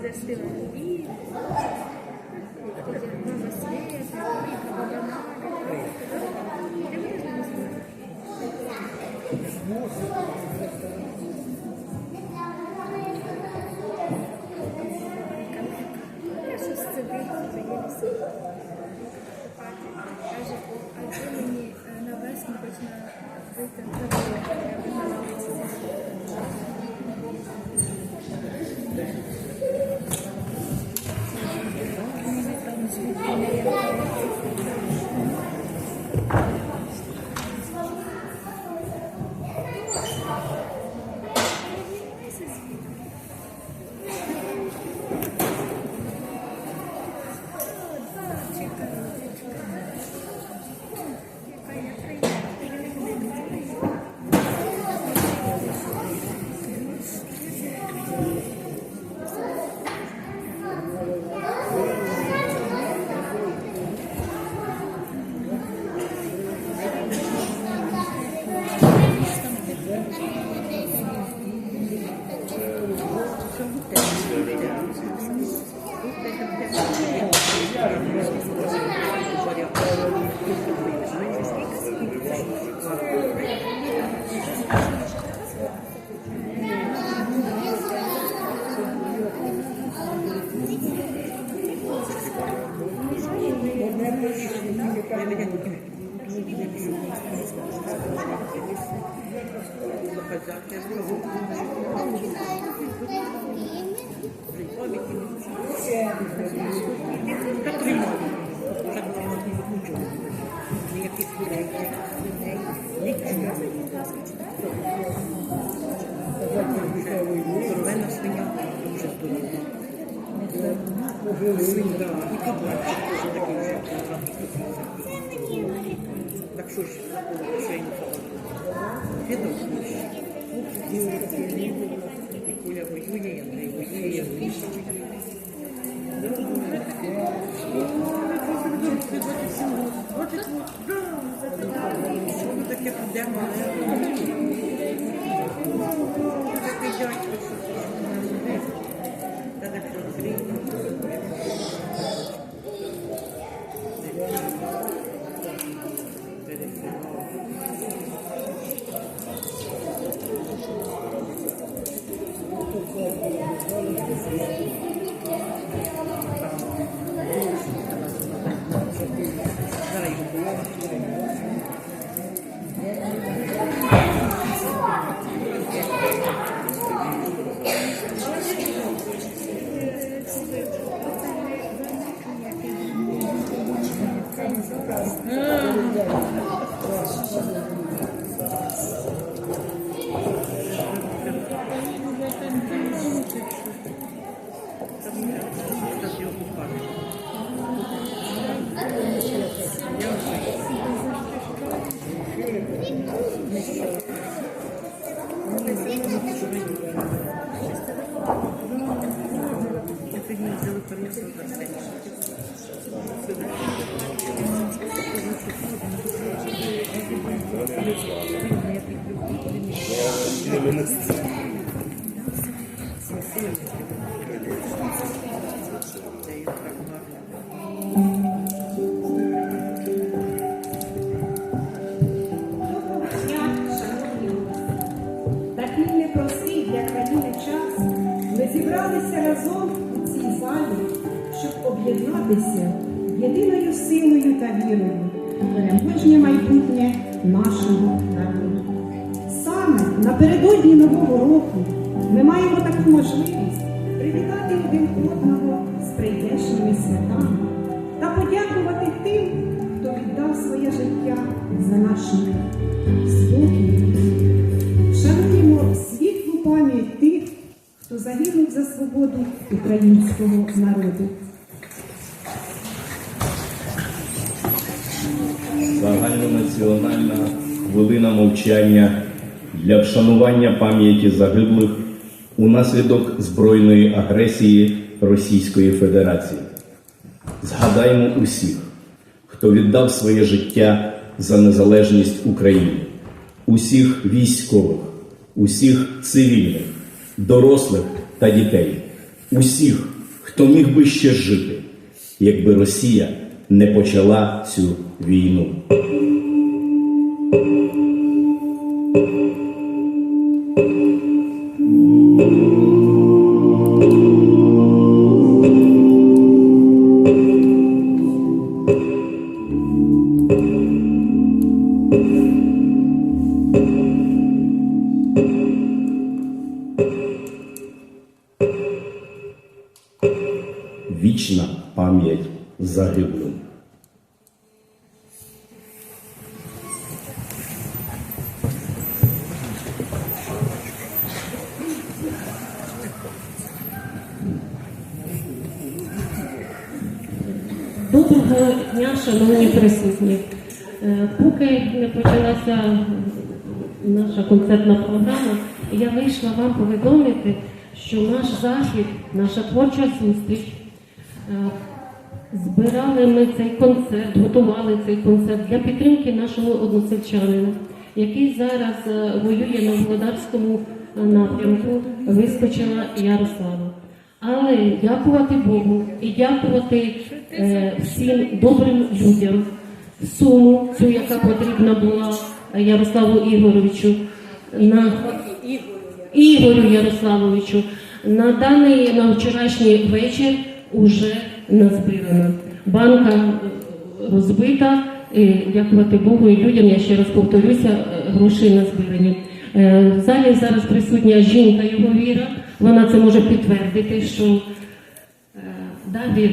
красиво. І тоді мама света, баба Наля. Я не знаю. Я щось сидить, заїлися. Каже, а це мені е, на весну почне вийти Здоровенна свиня, дуже здорова. Свинья, і кабанчик теж такий. Так що ж, такого шейну Коля воює, Андрій воює, і Андрій Що ми таке підемо, Такий непростий для країни час. Ми зібралися разом у цій залі, щоб об'єднатися єдиною силою та вірою у переможне майбутнє нашого можливість привітати один одного з прийдешніми святами та подякувати тим, хто віддав своє життя за наш спокій Шануємо світлу пам'ять тих, хто загинув за свободу українського народу. Загальнонаціональна хвилина мовчання для вшанування пам'яті загиблих унаслідок збройної агресії Російської Федерації. Згадаймо усіх, хто віддав своє життя за незалежність України, усіх військових, усіх цивільних, дорослих та дітей, усіх, хто міг би ще жити, якби Росія не почала цю війну. Загиблим. Доброго дня, шановні присутні. Е, Поки не почалася наша концертна програма, я вийшла вам повідомити, що наш захід, наша творча зустріч, е, збирали ми цей концерт, готували цей концерт для підтримки нашого односельчанина, який зараз е, воює на Володарському е, напрямку, вискочила Ярослава. Але дякувати Богу і дякувати е, всім добрим людям, суму, цю, яка потрібна була Ярославу Ігоровичу, на Ігорю Ярославовичу. На даний на вчорашній вечір уже назбирано. Банка розбита. І дякувати Богу і людям, я ще раз повторюся, е, гроші назбирані. Е, В залі зараз присутня жінка його віра. Вона це може підтвердити, що е, да, вір.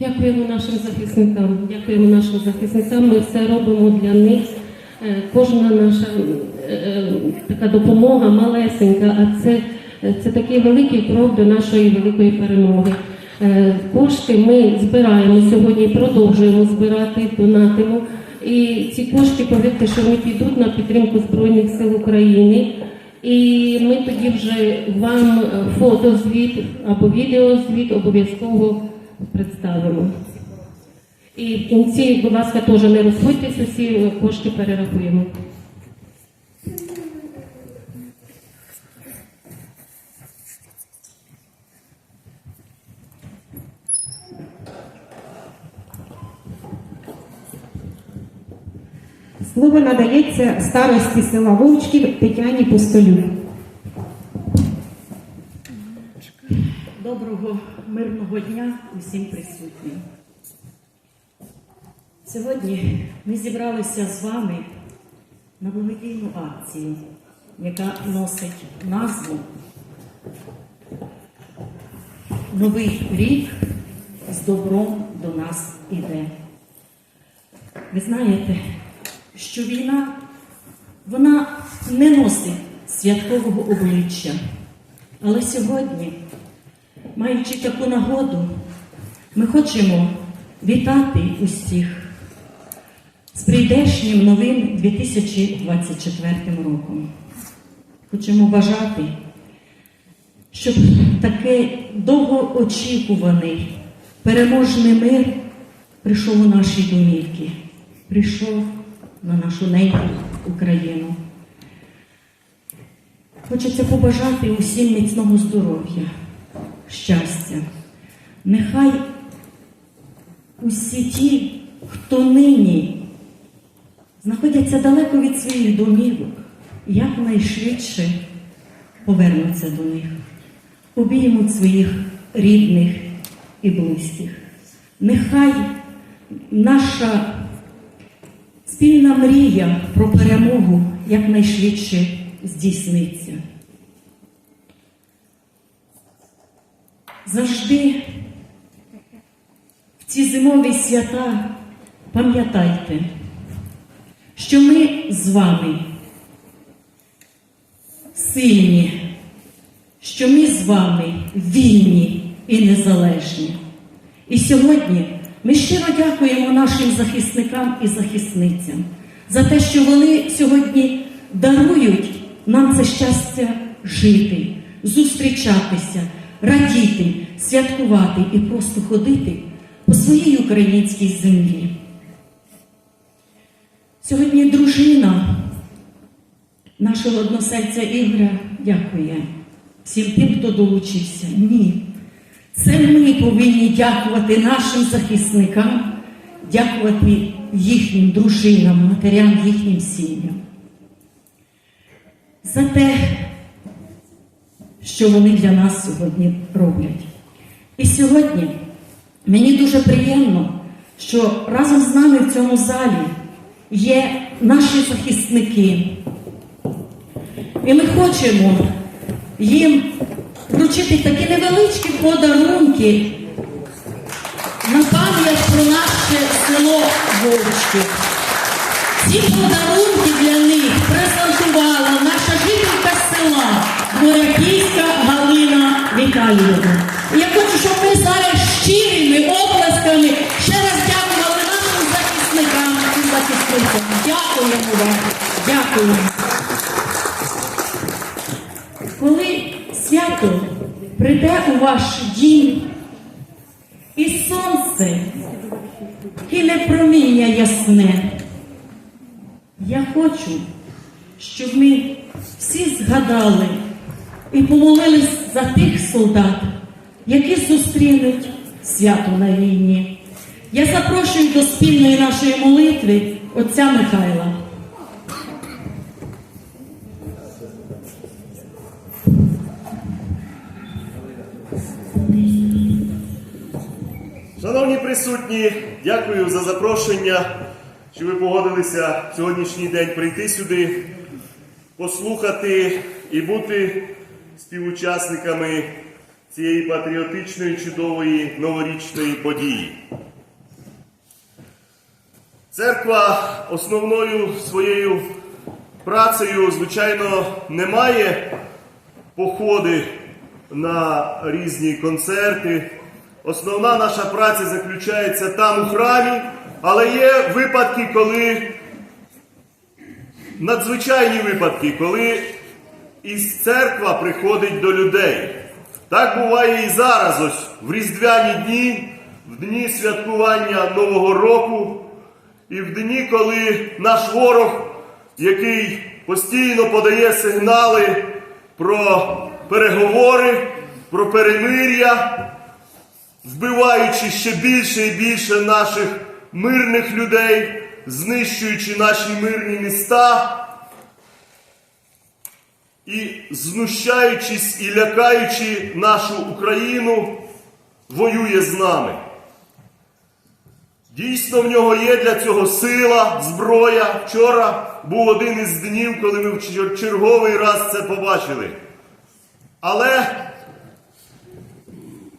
Дякуємо нашим захисникам. Дякуємо нашим захисникам. Ми все робимо для них. Е, Кожна наша е, е, така допомога малесенька, а це, це такий великий крок до нашої великої перемоги. Кошти ми збираємо сьогодні, продовжуємо збирати, донатимо. І ці кошти, повірте, що вони підуть на підтримку Збройних сил України. І ми тоді вже вам фотозвіт або відеозвіт обов'язково представимо. І в кінці, будь ласка, теж не розходьтесь, усі кошти перерахуємо. Слово надається старості села Вовчків Тетяні Постолюк. Доброго мирного дня усім присутнім. Сьогодні ми зібралися з вами на благодійну акцію, яка носить назву Новий рік з добром до нас іде. Ви знаєте, що війна вона не носить святкового обличчя. Але сьогодні, маючи таку нагоду, ми хочемо вітати усіх з прийдешнім новим 2024 роком. Хочемо бажати, щоб такий довгоочікуваний переможний мир прийшов у наші домівки, прийшов на нашу неньку Україну. Хочеться побажати усім міцного здоров'я, щастя. Нехай усі ті, хто нині знаходяться далеко від своїх домівок, якнайшвидше повернуться до них, обіймуть своїх рідних і близьких. Нехай наша спільна мрія про перемогу якнайшвидше здійсниться. Завжди в ці зимові свята пам'ятайте, що ми з вами сильні, що ми з вами вільні, і незалежні. І сьогодні ми щиро дякуємо нашим захисникам і захисницям за те, що вони сьогодні дарують нам це щастя жити, зустрічатися, радіти, святкувати і просто ходити по своїй українській землі. Сьогодні дружина нашого односельця Ігоря дякує всім тим, хто долучився. Ні. Це ми повинні дякувати нашим захисникам, дякувати їхнім дружинам, матерям, їхнім сім'ям. За те, що вони для нас сьогодні роблять. І сьогодні мені дуже приємно, що разом з нами в цьому залі є наші захисники. І ми хочемо їм вручити такі невеличкі подарунки на пам'ять про наше село Вовчки. Ці подарунки для них презентувала наша жителька села Моряківська Галина Віталіївна. Я хочу, щоб ми зараз щирими оплесками ще раз дякували нашим захисникам і захисницям. Дякуємо вам. Дякуємо. Коли свято прийде у ваш дім, і сонце кине проміння ясне, хочу, щоб ми всі згадали і помолились за тих солдат, які зустрінуть свято на війні. Я запрошую до спільної нашої молитви отця Михайла. Шановні присутні, дякую за запрошення, що ви погодилися в сьогоднішній день прийти сюди, послухати і бути співучасниками цієї патріотичної чудової новорічної події. Церква основною своєю працею, звичайно, не має походи на різні концерти. Основна наша праця заключається там у храмі, але є випадки, коли надзвичайні випадки, коли із церква приходить до людей. Так буває і зараз, ось в різдвяні дні, в дні святкування Нового року, і в дні, коли наш ворог, який постійно подає сигнали про переговори, про перемир'я, вбиваючи ще більше і більше наших мирних людей, знищуючи наші мирні міста і знущаючись і лякаючи нашу Україну, воює з нами. Дійсно, в нього є для цього сила, зброя. Вчора був один із днів, коли ми в черговий раз це побачили. Але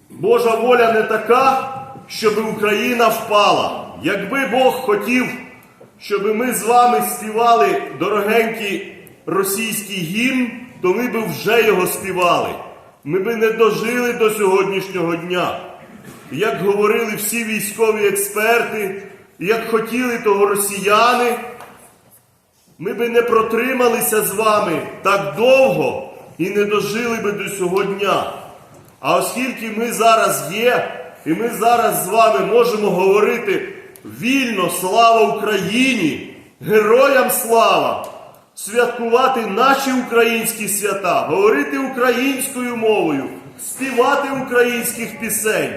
Божа воля не така, щоб Україна впала. Якби Бог хотів, щоб ми з вами співали дорогенький російський гімн, то ми б вже його співали. Ми би не дожили до сьогоднішнього дня. Як говорили всі військові експерти, як хотіли того росіяни, ми би не протрималися з вами так довго і не дожили би до цього дня. А оскільки ми зараз є, і ми зараз з вами можемо говорити вільно слава Україні, героям слава, святкувати наші українські свята, говорити українською мовою, співати українських пісень.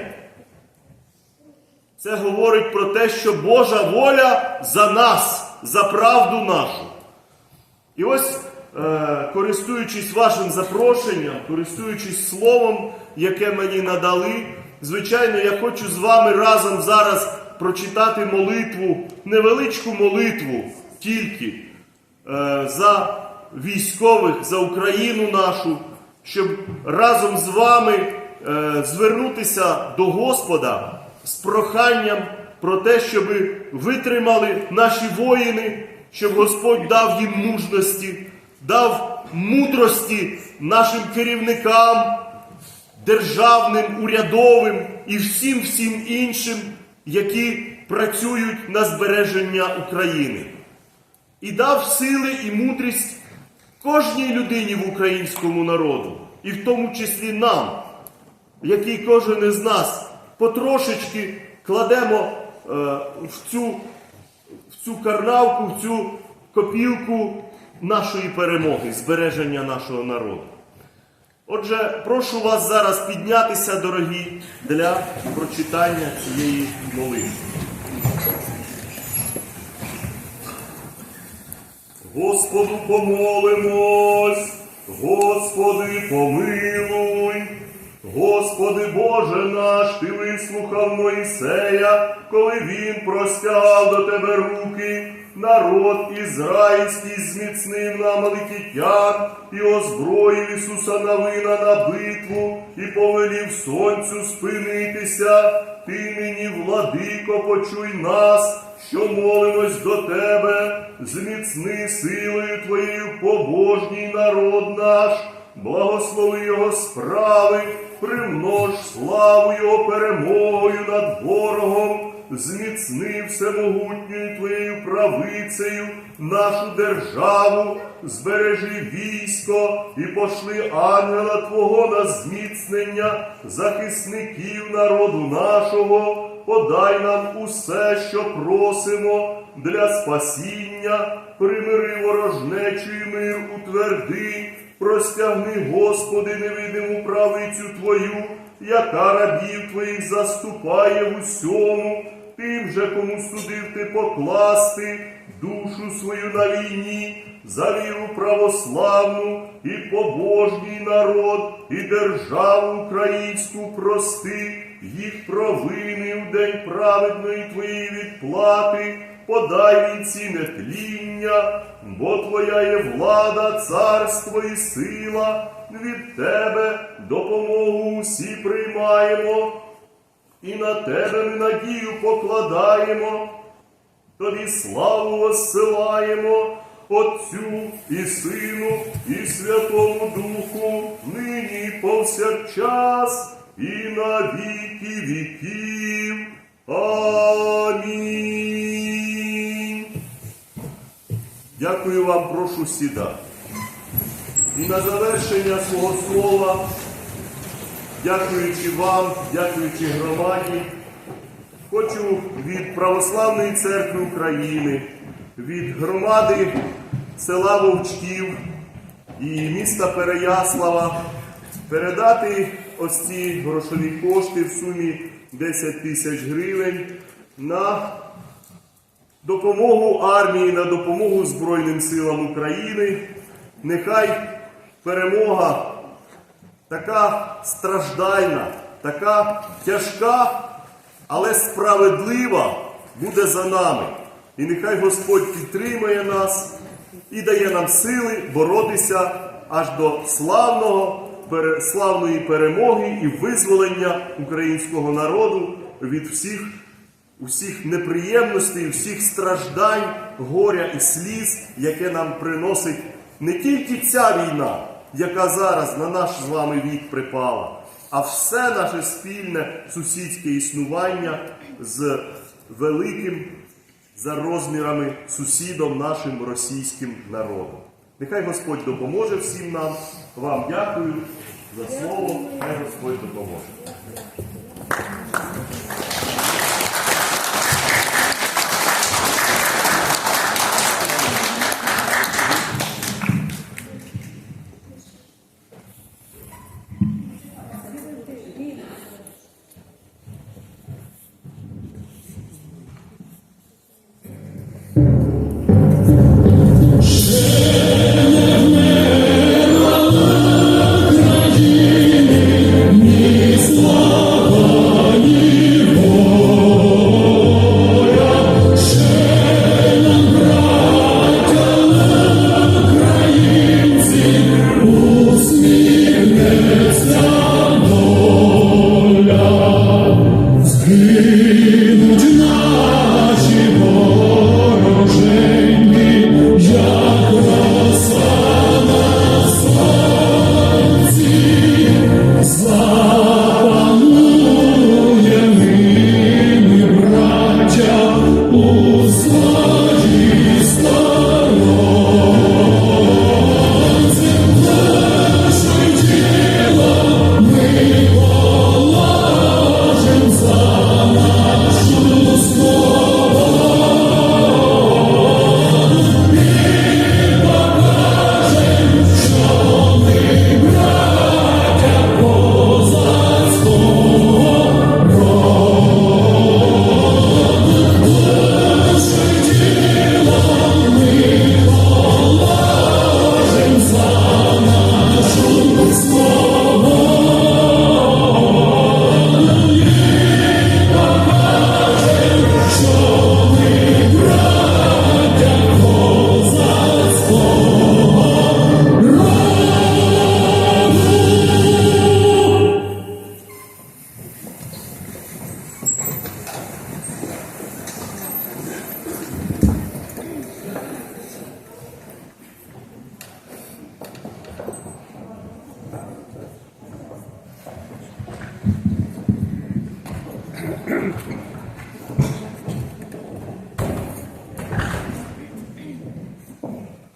Це говорить про те, що Божа воля за нас, за правду нашу. І ось, е, користуючись вашим запрошенням, користуючись словом, яке мені надали, звичайно, я хочу з вами разом зараз прочитати молитву, невеличку молитву тільки е, за військових, за Україну нашу, щоб разом з вами е, звернутися до Господа з проханням про те, щоб витримали наші воїни, щоб Господь дав їм мужності, дав мудрості нашим керівникам, державним, урядовим і всім всім іншим, які працюють на збереження України. І дав сили і мудрість кожній людині в українському народу, і в тому числі нам, який кожен із нас потрошечки кладемо е, в, цю, в цю карнавку, в цю копілку нашої перемоги, збереження нашого народу. Отже, прошу вас зараз піднятися, дорогі, для прочитання цієї молитви. Господу помолимось, Господи помилуй, Господи Боже наш, Ти вислухав Моїсея, коли він простягав до Тебе руки, народ ізраїльський зміцнив на Маликітян і озброїв Ісуса Навина на битву і повелів сонцю спинитися. Ти нині, владико, почуй нас, що молимось до тебе, зміцни силою твоєю побожній народ наш, благослови його справи, примнож славу його перемогою над ворогом, зміцни всемогутньою твоєю правицею нашу державу, збережи військо і пошли ангела Твого на зміцнення захисників народу нашого, подай нам усе, що просимо для спасіння, примири ворожнечу і мир утверди, простягни, Господи, невидиму правицю Твою, яка рабів Твоїх заступає в усьому, тим же, кому судив ти покласти душу свою на війні, за віру православну і побожній народ, і державу українську прости, їх провини в день праведної твоєї відплати, подай вінці нетління, бо твоя є влада, царство і сила, від тебе допомогу усі приймаємо, і на тебе ми надію покладаємо. Тобі славу воссилаємо Отцю і Сину, і Святому Духу, нині повсякчас, і на віки віків. Амінь. Дякую вам, прошу сідати. І на завершення свого слова, дякуючи вам, дякуючи громаді. Хочу від Православної церкви України, від громади села Вовчків і міста Переяслава передати ось ці грошові кошти в сумі 10 тисяч гривень на допомогу армії, на допомогу Збройним силам України. Нехай перемога така страждальна, така тяжка, але справедлива буде за нами. І нехай Господь підтримує нас і дає нам сили боротися аж до славного, славної перемоги і визволення українського народу від всіх, усіх неприємностей, всіх страждань, горя і сліз, яке нам приносить не тільки ця війна, яка зараз на наш з вами вік припала, а все наше спільне сусідське існування з великим за розмірами сусідом нашим російським народом. Нехай Господь допоможе всім нам. Вам дякую за слово. Хай Господь допоможе.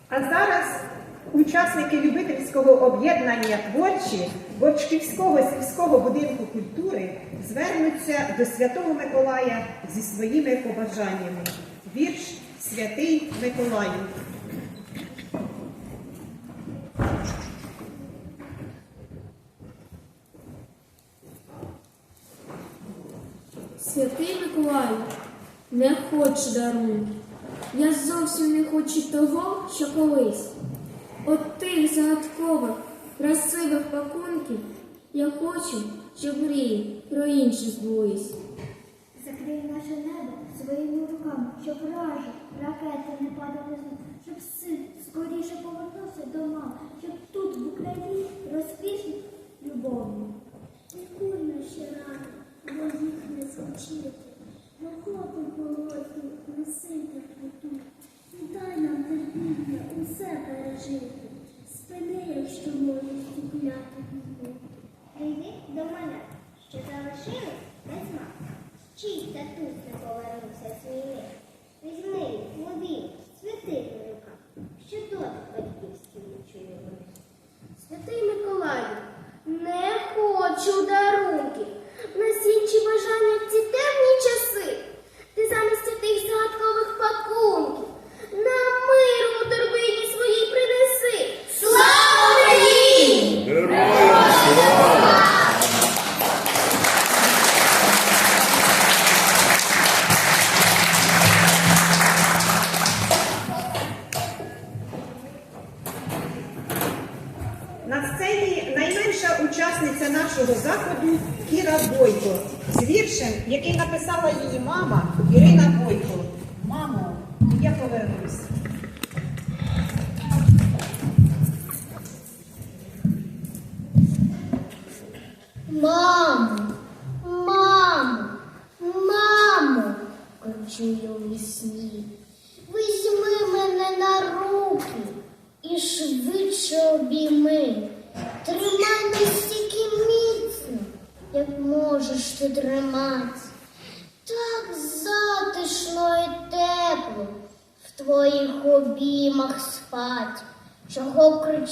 А зараз учасники любительського об'єднання творчі борчківського сільського будинку культури звернуться до Святого Миколая зі своїми побажаннями. Вірш Святий Миколаю. Не хочу. Я зовсім не хочу того, що колись. От тих загадкових, красивих пакунків я хочу, щоб мрії про інші збулись. Закрий наше небо своїми руками, щоб вражі, ракети не падали з неба, щоб син скоріше повернувся до мами, щоб тут в Україні розквітли любов'ю. Лікуй наші рани, бо їх не злечити. На сцені найменша учасниця нашого заходу Кіра Бойко з віршем, який написала її мама Ірина Бойко. Мамо, я повернусь.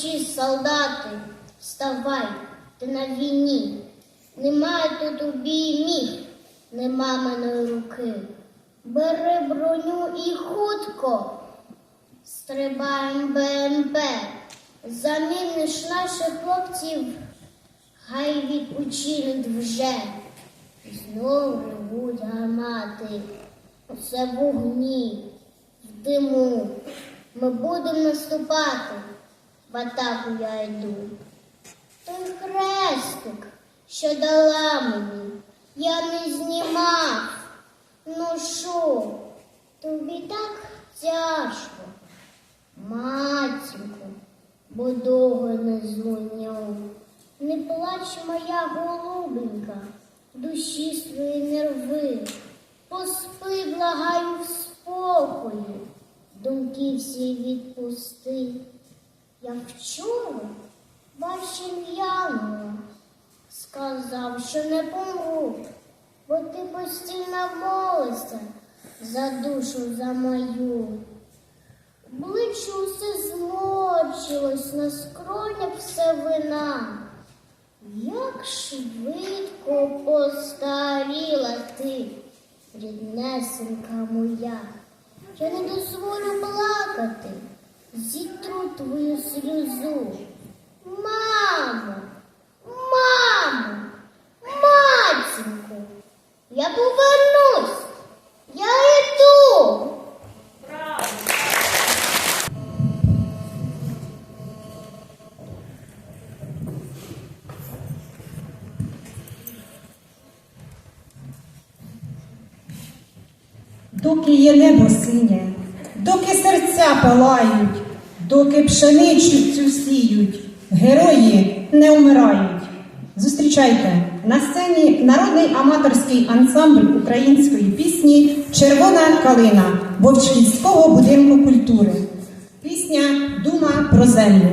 Чого солдати? Вставай, ти на війні. Немає тут обіймів, нема мене руки. Бери броню і хутко. Стрибаєм БМП. Заміниш наших хлопців, хай відпочинуть вже. Знову ревуть гармати. Усе вогні, в диму. Ми будемо наступати. В атаку я йду. Той хрестик, що дала мені, я не знімав. Ну що, тобі так тяжко, матінко, бо довго не злуняв. Не плач, моя голубенька, душі свої нерви. Поспи, благаю спокою, думки всі відпусти. Я вчора бачив Яну, сказав, що не помру, бо ти постійно молишся за душу за мою. Обличчя усе зморщилось, на скронях все вина. Як швидко постаріла ти, ріднесенька моя. Я не дозволю плакати, зітру твою сльозу. Мамо, мамо, матінко, я повернусь, я йду. Доки є небо синє, доки серця палають, доки пшеничу цю сіють, герої не вмирають. Зустрічайте на сцені народний аматорський ансамбль української пісні Червона калина Вовчківського будинку культури. Пісня Дума про землю.